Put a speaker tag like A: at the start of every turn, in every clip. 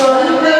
A: தந்தை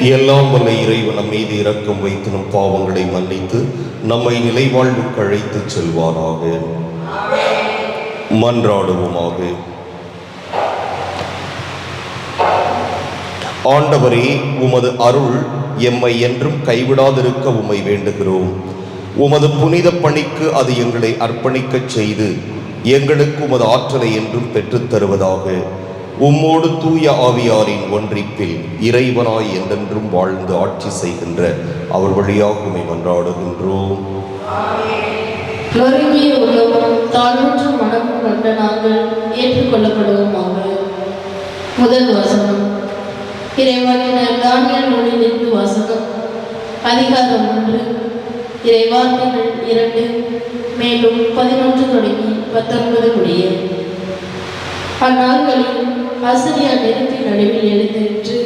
A: எல்லாம் வல்ல இறைவன் நம் மீது இரக்கம் வைத்து நம் பாவங்களை மன்னித்து நம்மை நிலைவாழ்வுக்கு அழைத்துச் செல்வாராக. மன்றாடுவோமாக. ஆண்டவரே உமது அருள் எம்மை என்றும் கைவிடாதிருக்க உம்மை வேண்டுகிறோம். உமது புனித பணிக்கு அது எங்களை அர்ப்பணிக்கச் செய்து எங்களுக்கு உமது ஆற்றலை என்றும் பெற்றுத் தருவதாக. உம்மோடு தூய ஆவியாரின் ஒன்றிப்பில் இறைவனாய் என்றென்றும் வாழ்ந்து ஆட்சி செய்கின்ற அவர் வழியாக உம்மை மன்றாடுகின்றோம்
B: நொறுங்கிய உள்ளமும் தாழ்வுற்ற மனமும் கொண்ட நாங்கள் ஏற்றுக்கொள்ளப்படுவோமாக. முதல் வசனம். இறைவாக்கினர் தானியல் மொழியிலிருந்து வாசகம். அதிகாரம் ஒன்று. இறைவாக்கினர் இரண்டு மேலும் பதினொன்று தொடங்கி பத்தொன்பது முடிய. அந்நாள்களில் ஆசிரியா நெருப்பின் நடுவில் எழுந்திருந்து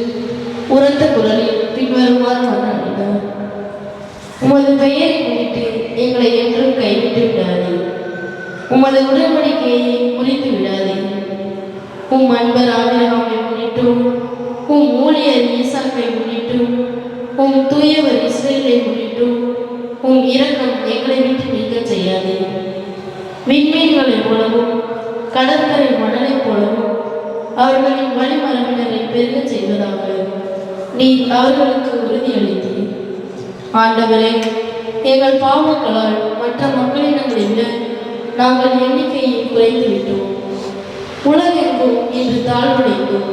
B: உரத்த குரலில் பின்வருமாறு மன்றாடினார் உமது பெயரை முன்னிட்டு எங்களை என்றும் கைவிட்டு விடாதே. உமது உடன்படிக்கையை முறித்து விடாதே. உம் அன்பர் ஆபிரகாமை முன்னிட்டும் உம் ஊழியர் ஈசாக்கை முன்னிட்டும் உம் தூயவர் இஸ்ரேலை முன்னிட்டும் உம் இரக்கம் எங்களை விட்டு நீக்க செய்யாதே. விண்மீன்களை போலவும் கடற்கரை மணல் அவர்களின் வழிமரபினரை பெருக செய்வதாக நீ அவர்களுக்கு உறுதியளித்தீர். ஆண்டவரே எங்கள் பாவங்களால் மற்ற மக்களிடங்களை விட நாங்கள் எண்ணிக்கையை குறைந்துவிட்டோம் உலகெங்கும் இன்று தாழ்வடைந்தோம்.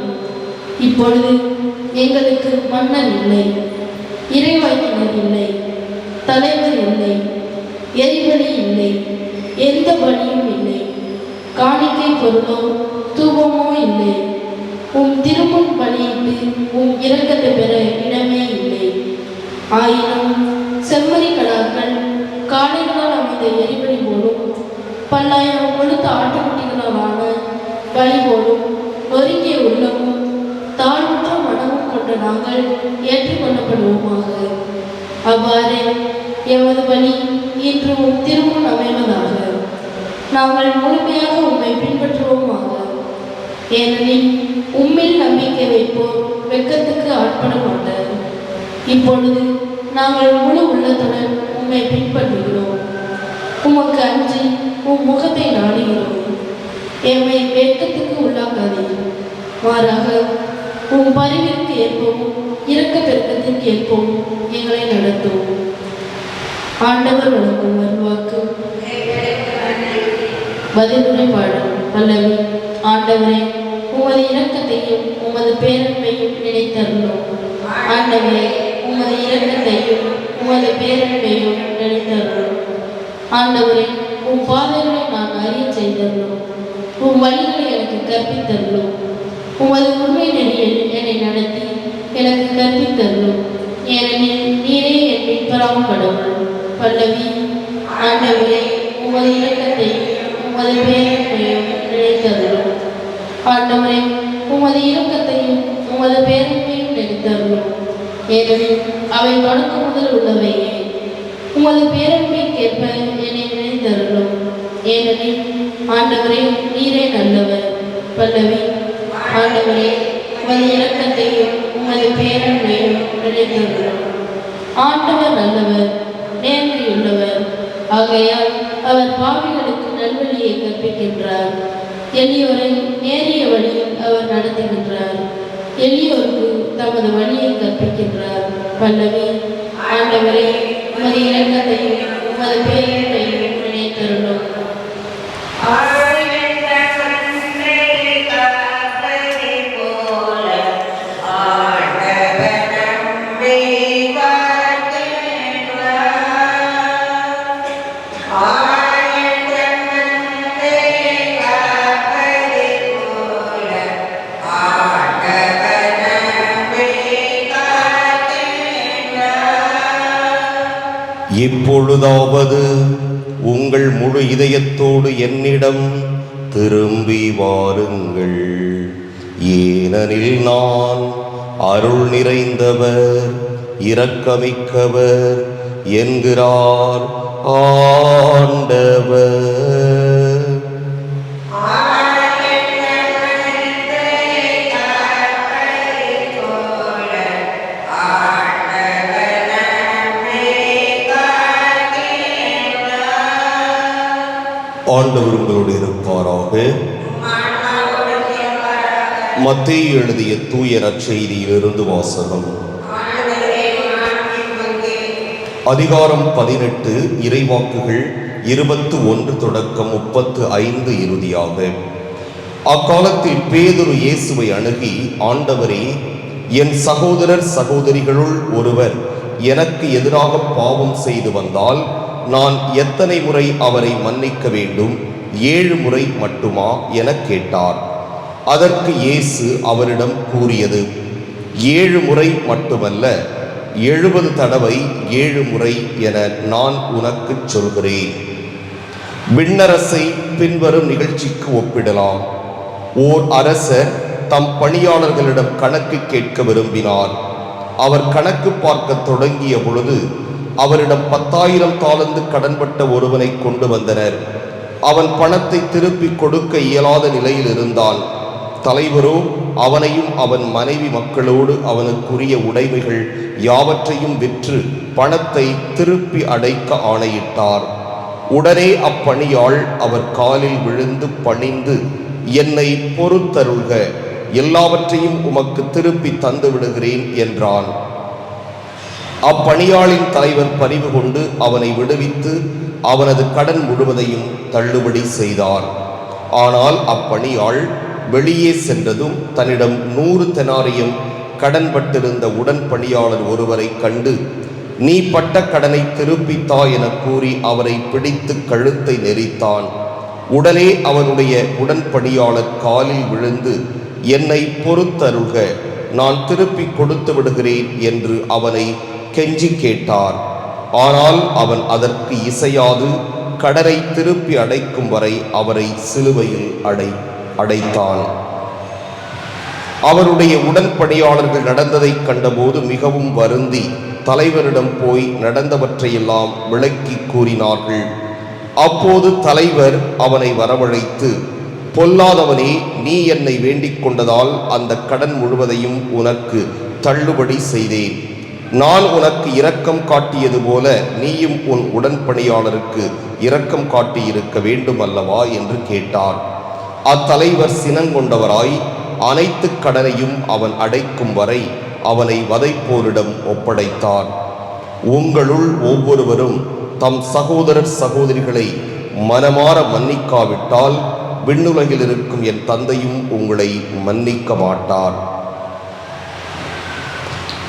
B: இப்பொழுது எங்களுக்கு மன்னன் இல்லை இறைவாக்கினர் இல்லை தலைவர் இல்லை எரிபலி இல்லை எந்த பணியும் இல்லை. காணிக்கை பொருளோ தூபமோ இல்லை. உம் திருமுன் பலியிட்டு உம் இரக்கத்தை பெற இடமே இல்லை. ஆயினும் செம்மறி கடாக்கள் காளைகளால் அமைந்த எரிபலி போலும் பல்லாயிரம் கொழுத்த ஆட்டுக்குட்டிகளாலான பலி போலும் ஒருங்கிய உள்ளமும் தாழ்வுற்ற மனமும் கொண்ட நாங்கள் ஏற்றுக்கொள்ளப்படுவோமாக. அவ்வாறே எமது பலி இன்று உம் திருமுன் அமைவதாக. நாங்கள் முழுமையாக உம்மை பின்பற்றுவோமாக. ஏனெனில் உம்மில் நம்பிக்கை வைப்போர் வெட்கத்துக்கு ஆட்பட மாட்டார் இப்பொழுது நாங்கள் முழு உள்ளத்துடன் உம்மை பின்பற்றுகிறோம். உமக்கு அஞ்சி உம் முகத்தை நாடுகிறோம். எம்மை வெட்கத்துக்கு உள்ளாக்காதீர். மாறாக உம் பரிவிற்கு ஏற்பவும் இறக்க பெருக்கத்திற்கு ஏற்பவும் எங்களை நடத்தும். ஆண்டவர் வழங்கும் வருவாக்கு பதிலுரை பாடும் பல்லவி ஆண்டவரே உமது இரக்கத்தையும் உமது பேரன்பையும் நினைத்தருளும். ஆண்டவரே உமது இரக்கத்தையும் உமது பேரன்பையும் நினைத்தருளும். ஆண்டவரே உம் பாதைகளை நான் அறிய செய்தருளும். உம் வழிகளை எனக்கு கற்பித்தருளும். உமது உண்மை நெறியில் என்னை நடத்தி எனக்கு கற்பித்தருளும். ஏனெனில் நீரே என் மீட்பராம் கடவுள் பல்லவி ஆண்டவரே உமது இரக்கத்தையும் உமது பேரன்பையும் நினைத்தருளும் ஆண்டவரே உமது இறக்கத்தையும் உமது பேரன்பையும் நினைத்தருளும் ஏனெனில் அவை தொடக்க முதல் உள்ளவையே. உமது பேரன்பைக்கேற்ப என்னை நினைத்தருளும் ஏனெனில் ஆண்டவரே நீரே நல்லவர். பல்லவி ஆண்டவரே உமது இறக்கத்தையும் உமது பேரன்பையும் நினைத்தருளும் ஆண்டவர் நல்லவர் நேர்மையுள்ளவர். ஆகையால் அவர் பாவிகளை நல்வழியை கற்பிக்கின்றார். எளியோரை நேரிய வழியில் அவர் நடத்துகின்றார். எளியோருக்கு தமது வழியை கற்பிக்கின்றார். பல்லவி ஆண்டவரே உமது இரக்கத்தையும் உமது பேரன்பையும்
A: இப்பொழுதாவது உங்கள் முழு இதயத்தோடு என்னிடம் திரும்பி வாருங்கள். ஏனெனில் நான் அருள் நிறைந்தவர் இரக்கமிக்கவர் என்கிறார் ஆண்டவர். ஆண்டவர் உங்களோடு இருப்பாராக. மத்திய எழுதிய தூய நற்செய்தியிலிருந்து வாசகம். அதிகாரம் பதினெட்டு இறைவாக்குகள் இருபத்து ஒன்று தொடக்கம் முப்பத்து ஐந்து இறுதியாக. அக்காலத்தில் பேதுரு இயேசுவை அணுகி ஆண்டவரே என் சகோதரர் சகோதரிகளுள் ஒருவர் எனக்கு எதிராக பாவம் செய்து வந்தால் நான் எத்தனை முறை அவரை மன்னிக்க வேண்டும்? ஏழு முறை மட்டுமா எனக் கேட்டார். அதற்கு இயேசு அவரிடம் கூறியது ஏழு முறை மட்டுமல்ல எழுபது தடவை ஏழு முறை என நான் உனக்குச் சொல்கிறேன். விண்ணரசை பின்வரும் நிகழ்ச்சிக்கு ஒப்பிடலாம். ஓர் அரசர் தம் பணியாளர்களிடம் கணக்கு கேட்க விரும்பினார். அவர் கணக்கு பார்க்க தொடங்கிய பொழுது அவரிடம் பத்தாயிரம் தாளந்து கடன்பட்ட ஒருவனை கொண்டு வந்தனர். அவன் பணத்தை திருப்பி கொடுக்க இயலாத நிலையில் இருந்தான். தலைவரோ அவனையும் அவன் மனைவி மக்களோடு அவனுக்குரிய உடைமைகள் யாவற்றையும் விற்று பணத்தை திருப்பி அடைக்க ஆணையிட்டார். உடனே அப்பணியாள் அவர் காலில் விழுந்து பணிந்து என்னை பொறுத்தருள்க எல்லாவற்றையும் உமக்கு திருப்பி தந்து விடுகிறேன் என்றான். அப்பணியாளின் தலைவர் பறிவு கொண்டு அவனை விடுவித்து அவனது கடன் முழுவதையும் தள்ளுபடி செய்தார். ஆனால் அப்பணியாள் வெளியே சென்றதும் தன்னிடம் நூறு தெனாரியம் கடன்பட்டிருந்த உடன் பணியாளர் ஒருவரை கண்டு நீ பட்ட கடனை திருப்பித்தா என கூறி அவரை பிடித்து கழுத்தை நெரித்தான். உடனே அவனுடைய உடன்பணியாளர் காலில் விழுந்து என்னை பொறுத்தருள்க நான் திருப்பி கொடுத்து விடுகிறேன் என்று அவனை கெஞ்சி கேட்டார். ஆனால் அவன் அதற்கு இசையாது கடரை திருப்பி அடைக்கும் வரை அவரை சிலுவையில் அடை அடைத்தான் அவருடைய உடன்பணியாளர்கள் நடந்ததைக் கண்டபோது மிகவும் வருந்தி தலைவரிடம் போய் நடந்தவற்றையெல்லாம் விளக்கி கூறினார்கள். அப்போது தலைவர் அவனை வரவழைத்து பொல்லாதவனே நீ என்னை வேண்டிக் கொண்டதால் அந்த கடன் முழுவதையும் உனக்கு தள்ளுபடி செய்தேன். நான் உனக்கு இரக்கம் காட்டியது போல நீயும் உன் உடன்பணியாளருக்கு இரக்கம் காட்டியிருக்க வேண்டும் அல்லவா என்று கேட்டார். அத்தலைவர் சினங்கொண்டவராய் அனைத்து கடனையும் அவன் அடைக்கும் வரை அவனை வதைப்போரிடம் ஒப்படைத்தார். உங்களுள் ஒவ்வொருவரும் தம் சகோதரர் சகோதரிகளை மனமாற மன்னிக்காவிட்டால் விண்ணுலகில் இருக்கும் என் தந்தையும் உங்களை மன்னிக்க மாட்டார்.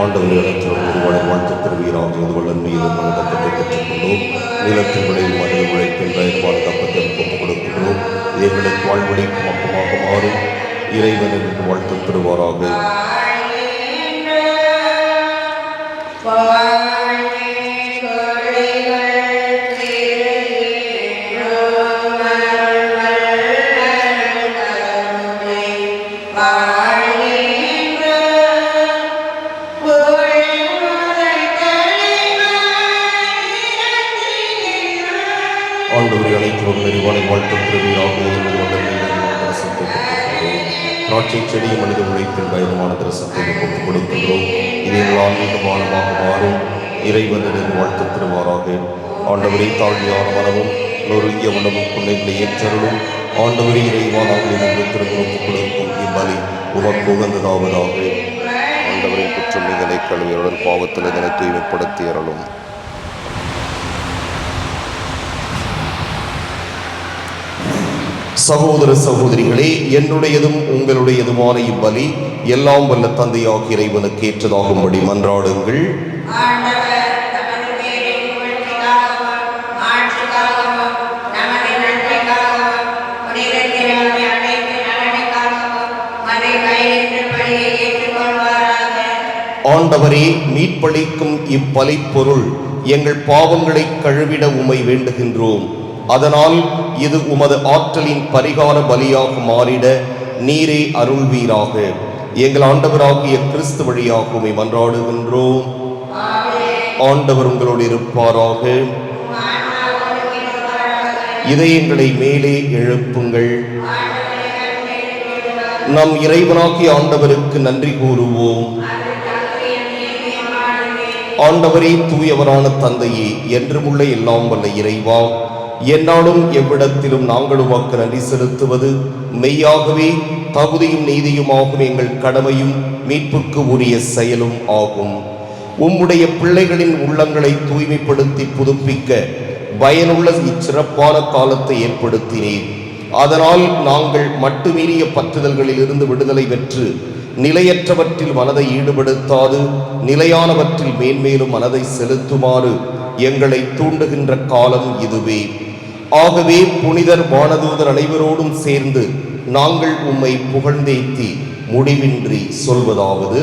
A: ஆண்டவரை அழைத்தவர் வாழ்த்து பெறுவீராக இது வல்லன்மை இது மன தப்பத்தை பெற்றுக்கொண்டோம். நிலத்தில் விளைவு மனித உழைப்பின் பயன்பாடு ஆண்டவரை வாழ்த்து திராட்சை மனித உழைப்பின் பயணமான தரிசனத்தை ஒப்புக் கொடுக்கின்றோம் இதை எங்கள் ஆன்மீக பானமாக மாறும் இறைவனின் வாழ்த்து பெறுவாராக ஆண்டவரை தாழ்வியான மனமும் நொறுங்கிய உணவும் பிள்ளைகளை ஏற்றருளும். ஆண்டவரை இறைவானாக திரும்ப ஒப்புக் கொடுக்கும் இம்மலி உமக்கு உகந்ததாவதாக ஆண்டவரின் குற்றம் இதனை கழுவியருடன் பாவத்தில் இதனை தூய்மைப்படுத்தி அருளும். சகோதர சகோதரிகளே என்னுடையதும் உங்களுடையதுமான இவ்வலி எல்லாம் வல்ல தந்தையாக இறைவனுக்கு ஏற்றதாகும்படி மன்றாடுங்கள்.
C: ஆண்டவரே
A: மீட்பளிக்கும் இப்பலிப்பொருள் எங்கள் பாவங்களை கழுவிட உமை வேண்டுகின்றோம். அதனால் இது உமது ஆற்றலின் பரிகார பலியாக மாறிட நீரே அருள்வீராக. எங்கள் ஆண்டவராகிய கிறிஸ்து வழியாக உமை மன்றாடுகின்றோம். ஆண்டவர் உங்களோடு இருப்பாராக. இதயங்களை மேலே எழுப்புங்கள். நம் இறைவனாக்கி ஆண்டவருக்கு நன்றி கூறுவோம். ஆண்டவரே தூயவரான தந்தையே என்றுமுள்ள எல்லாம் வல்ல இறைவா. என்னாலும் எவ்விடத்திலும் நாங்கள் உமக்கு நன்றி செலுத்துவது. மெய்யாகவே தகுதியும் நீதியுமாகும் எங்கள் கடமையும் மீட்புக்கு உரிய செயலும் ஆகும். உம்முடைய பிள்ளைகளின் உள்ளங்களை தூய்மைப்படுத்தி புதுப்பிக்க பயனுள்ள இச்சிறப்பான காலத்தை ஏற்படுத்தினேன் அதனால் நாங்கள் மட்டுமீறிய பற்றுதல்களில் இருந்து விடுதலை பெற்று நிலையற்றவற்றில் மனதை ஈடுபடுத்தாது நிலையானவற்றில் மேன்மேலும் மனதை செலுத்துமாறு எங்களை தூண்டுகின்ற காலம் இதுவே. ஆகவே புனிதர் வானதூதர் அனைவரோடும் சேர்ந்து நாங்கள் உம்மை புகழ்ந்தேத்தி முடிவின்றி சொல்வதாவது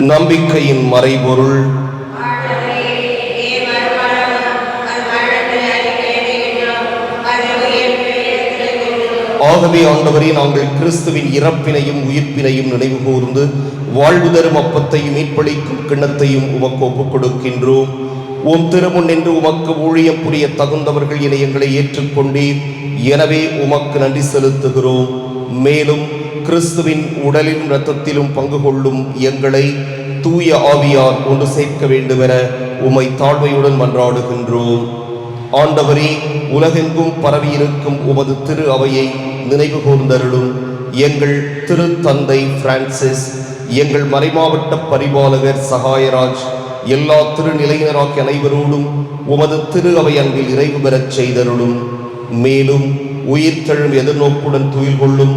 A: நம்பிக்கையின் மறைபொருள். ஆகவே ஆண்டவரே நாங்கள் கிறிஸ்துவின் இறப்பினையும் உயிர்ப்பினையும் நினைவு கூர்ந்து வாழ்வு தரும் அப்பத்தையும் மீட்பளிக்கும் கிண்ணத்தையும் உமக்கு ஒப்புக் கொடுக்கின்றோம். உம் திருமுன் என்று உமக்கு ஊழியம் புரிய தகுந்தவர்கள் என எங்களை ஏற்றுக்கொண்டீர். எனவே உமக்கு நன்றி செலுத்துகிறோம். மேலும் கிறிஸ்துவின் உடலிலும் இரத்தத்திலும் பங்கு கொள்ளும் எங்களை தூய ஆவியார் ஒன்று சேர்க்க வேண்டுமென உமை தாழ்மையுடன் மன்றாடுகின்றோம். ஆண்டவரே உலகெங்கும் பரவியிருக்கும் உமது திரு அவையை நினைவு கூர்ந்தருளும். எங்கள் திரு தந்தை பிரான்சிஸ் எங்கள் மறைமாவட்ட பரிபாலகர் சகாயராஜ் எல்லா திருநிலையினராகிய அனைவரோடும் உமது திரு அவை அன்பில் நிறைவு பெறச் செய்தருளும். மேலும் உயிர்த்தெழும் எதிர்நோக்குடன் துயில் கொள்ளும்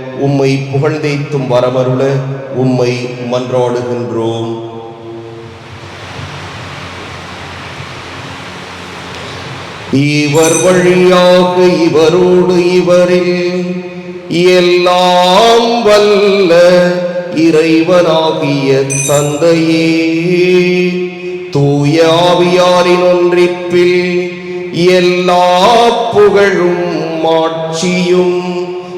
A: உம்மை புகழ்ந்தேத்தும் வரமருள உம்மை மன்றாடுகின்றோம். இவர் வழியாக இவரோடு இவரில் எல்லாம் வல்ல இறைவனாகிய தந்தையே. தூய ஆவியாரின் ஒன்றிப்பில் எல்லா புகழும் மாட்சியும்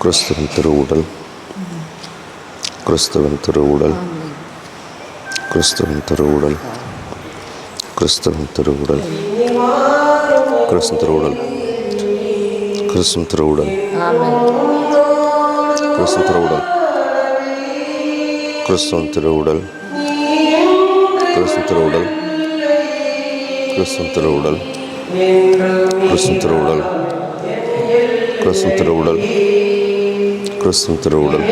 D: கிறிஸ்துவின் திருவுடல் கிறிஸ்துவின் திருவுடல் கிறிஸ்துவின் திருவுடல் கிறிஸ்துவின் திருவுடல் கிறிஸ்து திருவுடல் கிறிஸ்து திருவுடல் கிறிஸ்து திருவுடல் கிறிஸ்துவ திருவுடல் கிறிஸ்து திருவுடல் கிறிஸ்து திருவுடல் கிறிஸ்து திருவுடல் கிறிஸ்து திருவுடல் கிறிஸ்து திருவுடல்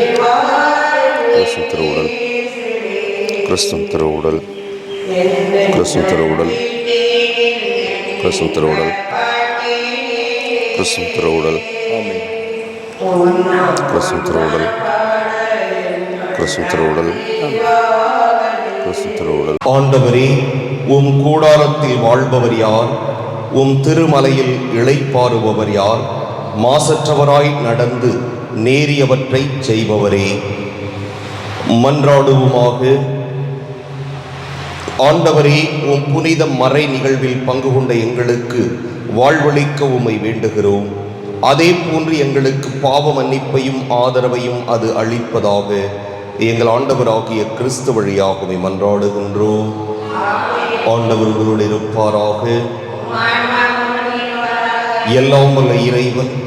D: கிறிஸ்து திருவுடல் கிறிஸ்து திருவுடல் கிறிஸ்து திருவுடல் கிறிஸ்து திருவுடல் கிறிஸ்து திருவுடல் கிறிஸ்து திருவுடல் கிறிஸ்து திருவுடல் கிறிஸ்து திருவுடல்
A: ஆண்டவரே உம் கூடாரத்தில் வாழ்பவர் யார் உம் திருமலையில் இளைப்பாறுபவர் யார் மாசற்றவராய் நடந்து நேரியவற்றை செய்பவரே. மன்றாடுவோமாக. ஆண்டவரே உம் புனித மறை நிகழ்வில் பங்கு கொண்ட எங்களுக்கு வாழ்வளிக்க உமை வேண்டுகிறோம். அதே போன்று எங்களுக்கு பாவ மன்னிப்பையும் ஆதரவையும் அது அளிப்பதாக எங்கள் ஆண்டவராகிய கிறிஸ்து வழியாகவே மன்றாடுகின்றோம். ஆண்டவர் இருப்பாராக. எல்லாம் வல்ல இறைவன்.